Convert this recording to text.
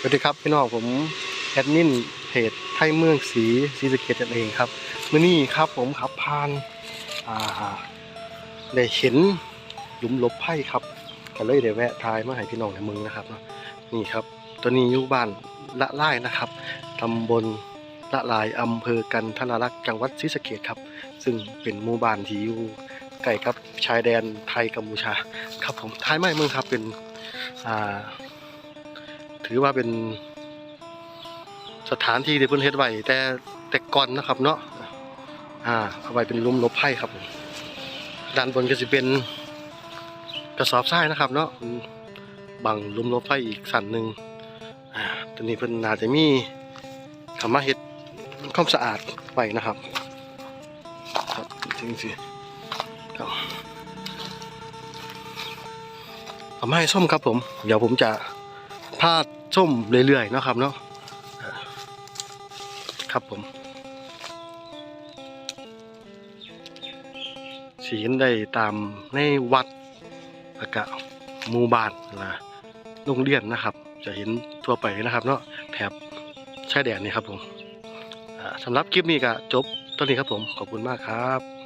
สวัสดีครับพี่น้องผมแอดมินเพจไทยเมืองสีศรีสเกดนั่นเองครับมื่อนี้ครับผมขับผ่านได้เห็นหลุมลบไพ่ครับก็เลยได้แวะทายมาให้พี่น้องในเมืองนะครับเนาะนี่ครับ ตัวนี้อยู่บ้านละลายนะครับตำบลละลายอำเภอกันทนารักษ์จังหวัดศรีสะเกดครับ ซึ่งเป็นหมู่บ้านที่อยู่ใกล้กับชายแดนไทยกัมพูชา ครับผมท้ายไม่เมืองครับเป็นอ่า ถือว่าเป็นสถานที่ที่เพิ่นเฮ็ดไว้แต่แต่ก่อนนะครับเนาะอ่าเอาไว้เป็นลุมลบภัยครับด้านบนก็สิเป็นกระสอบทรายนะครับ เนาะบังลุมลบภัยอีกสันหนึ่งอ่าตอนนี้เพิ่นน่าจะมีทำมาเฮ็ดความสะอาดไว้นะครับครับจริงสิครับเอามาให้ส้มครับผม เดี๋ยวผมจะพาด ส้มเรื่อยๆนะครับเนาะครับผมสีเห็นได้ตามในวัดแล้วก็หมู่บ้านนะโรงเรียนนะครับ จะเห็นทั่วไปนะครับ เนาะแถบชายแดนนี่ครับผมสำหรับคลิปนี้ก็จบตอนนี้ครับผม ขอบคุณมากครับ